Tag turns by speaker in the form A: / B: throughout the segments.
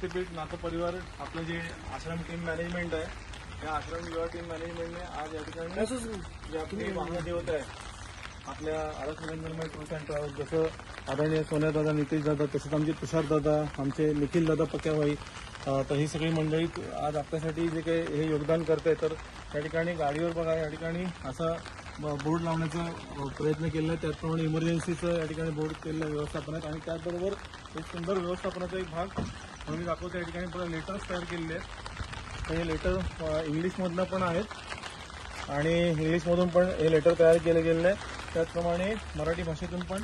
A: शक्तीपीठ नातं परिवार आपलं जे आश्रम टीम मॅनेजमेंट आहे या आश्रम युवा टीम मॅनेजमेंटने आज या ठिकाणी जे आपली वाहन देवत आहे आपल्या आरस निरंजनमय टूर्स अँड ट्रॅव्हल्स जसं आदरणीय सोन्या दादा नितीश दादा तसंच आमचे तुषार दादा आमचे निखिल दादा पक्याबाई तर ही सगळी मंडळी आज आपल्यासाठी जे काही हे योगदान करते तर त्या ठिकाणी गाडीवर बघा या ठिकाणी असा बोर्ड लावण्याचा प्रयत्न केला आहे. त्याचप्रमाणे इमर्जन्सीचं या ठिकाणी बोर्ड केलेलं व्यवस्थापन आहे आणि त्याचबरोबर एक सुंदर व्यवस्थापनाचा एक भाग म्हणून मी दाखवतो या ठिकाणी. पुढे लेटर्स तयार केलेले आहेत. तर हे लेटर इंग्लिशमधनं पण आहेत. आणि इंग्लिशमधून पण हे लेटर तयार केले गेलेले आहे त्याचप्रमाणे मराठी भाषेतून पण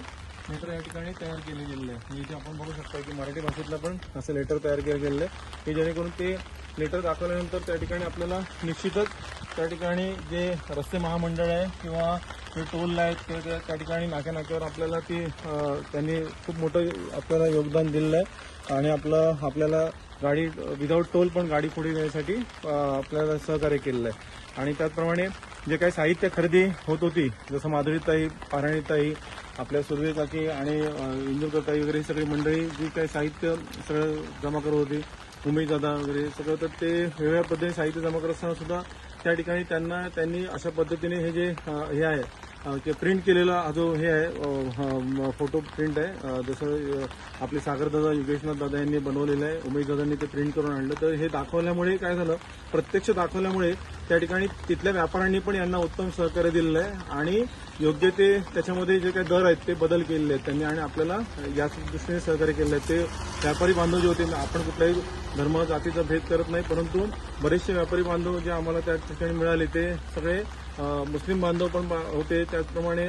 A: लेटर या ठिकाणी तयार केले गेलेले आहे म्हणजे इथे आपण बघू शकता की मराठी भाषेतलं पण असे लेटर तयार केले गेलेले आहे की जेणेकरून ते लेटर दाखवल्यानंतर त्या ठिकाणी आपल्याला निश्चितच त्या ठिकाणी जे रस्ते महामंडळ आहे किंवा जे टोल आहेत किंवा त्या- त्या ठिकाणी नाक्या नाक्यावर आपल्याला ती त्यांनी खूप मोठं आपल्याला योगदान दिलेलं आहे. आणि आपलं आपल्याला गाडी विदाऊट टोल पण गाडी पुढे नेण्यासाठी आपल्याला सहकार्य केलेलं आहे. आणि त्याचप्रमाणे जे काही साहित्य खरेदी होत होती जसं माधुरीताई पाराणीताई आपल्या सुरवेकाकी आणि अं, इंदुरकरताई वगैरे ही सगळी मंडळी जी काही साहित्य सगळं जमा करत होती उमेददादा वगैरे सगळं. तर ते वेगवेगळ्या पद्धतीने साहित्य जमा करत असताना सुद्धा त्या ठिकाणी त्यांना त्यांनी अशा पद्धतीने हे जे हे आहे ते प्रिंट केलेला हा जो हे आहे फोटो प्रिंट आहे. जसं आपले सागरदादा योगेशनाथ दादा यांनी बनवलेलं आहे. उमेश दादांनी ते प्रिंट करून आणलं. तर हे दाखवल्यामुळे काय झालं? प्रत्यक्ष दाखवल्यामुळे त्या ठिकाणी तिथल्या व्यापाऱ्यांनी पण यांना उत्तम सहकार्य दिलेलं आहे. आणि योग्य ते त्याच्यामध्ये जे काही दर आहेत ते बदल केलेले आहेत. त्यांनी आणि आपल्याला या दृष्टीने सहकार्य केलेलं आहे. ते व्यापारी बांधव जे होते आपण कुठल्याही धर्म जातीचा भेद करत नाही परंतु बरेचसे व्यापारी बांधव जे आम्हाला त्या ठिकाणी मिळाले ते सगळे मुस्लिम बांधव पण बा- होते. त्याचप्रमाणे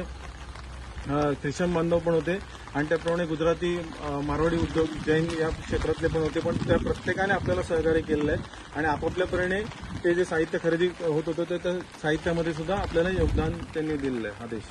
A: ख्रिश्चन बांधव पण होते. आणि त्याप्रमाणे गुजराती मारवाडी उद्योग जैन या क्षेत्रातले पण होते. पण त्या प्रत्येकाने आपल्याला सहकार्य केलेलं आहे. आणि आपापल्यापरीने ते जे साहित्य खरेदी होत होतं ते त्या साहित्यामध्ये सुद्धा आपल्याला योगदान त्यांनी दिलेलं आहे आदेश